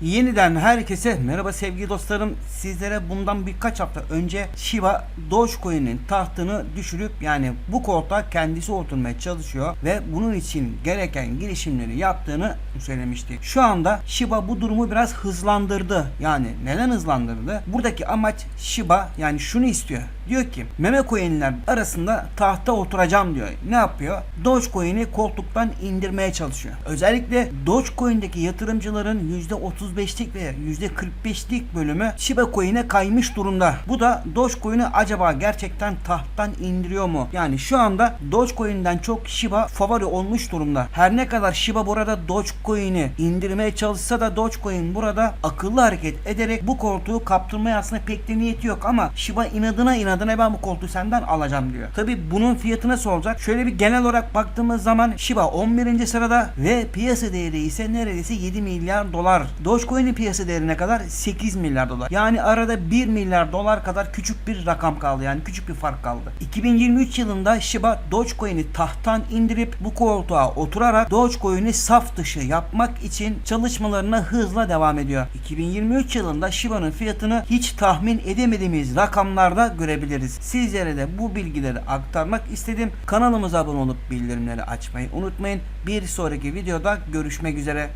Yeniden herkese merhaba sevgili dostlarım. Sizlere bundan birkaç hafta önce Shiba Dogecoin'in tahtını düşürüp yani bu koltuğa kendisi oturmaya çalışıyor ve bunun için gereken girişimleri yaptığını söylemiştik. Şu anda Shiba bu durumu biraz hızlandırdı. Yani neden hızlandırdı? Buradaki amaç Shiba yani şunu istiyor. Diyor ki meme coin'ler arasında tahta oturacağım diyor. Ne yapıyor? Dogecoin'i koltuktan indirmeye çalışıyor. Özellikle Dogecoin'deki yatırımcıların %35'lik veya %45'lik bölümü Shiba Coin'e kaymış durumda. Bu da Dogecoin'i acaba gerçekten tahttan indiriyor mu? Yani şu anda Dogecoin'den çok Shiba favori olmuş durumda. Her ne kadar Shiba burada Dogecoin'i indirmeye çalışsa da Dogecoin burada akıllı hareket ederek bu koltuğu kaptırmaya aslında pek de niyeti yok ama Shiba inadına inadına ben bu koltuğu senden alacağım diyor. Tabi bunun fiyatı nasıl olacak? Şöyle bir genel olarak baktığımız zaman Shiba 11. sırada ve piyasa değeri ise neredeyse 7 milyar dolar. Dogecoin'in piyasa değeri ne kadar? 8 milyar dolar. Yani arada 1 milyar dolar kadar küçük bir rakam kaldı. Yani küçük bir fark kaldı. 2023 yılında Shiba Dogecoin'i tahttan indirip bu koltuğa oturarak Dogecoin'i saf dışı yapmak için çalışmalarına hızla devam ediyor. 2023 yılında Shiba'nın fiyatını hiç tahmin edemediğimiz rakamlarda görebiliriz. Sizlere de bu bilgileri aktarmak istedim. Kanalımıza abone olup bildirimleri açmayı unutmayın. Bir sonraki videoda görüşmek üzere.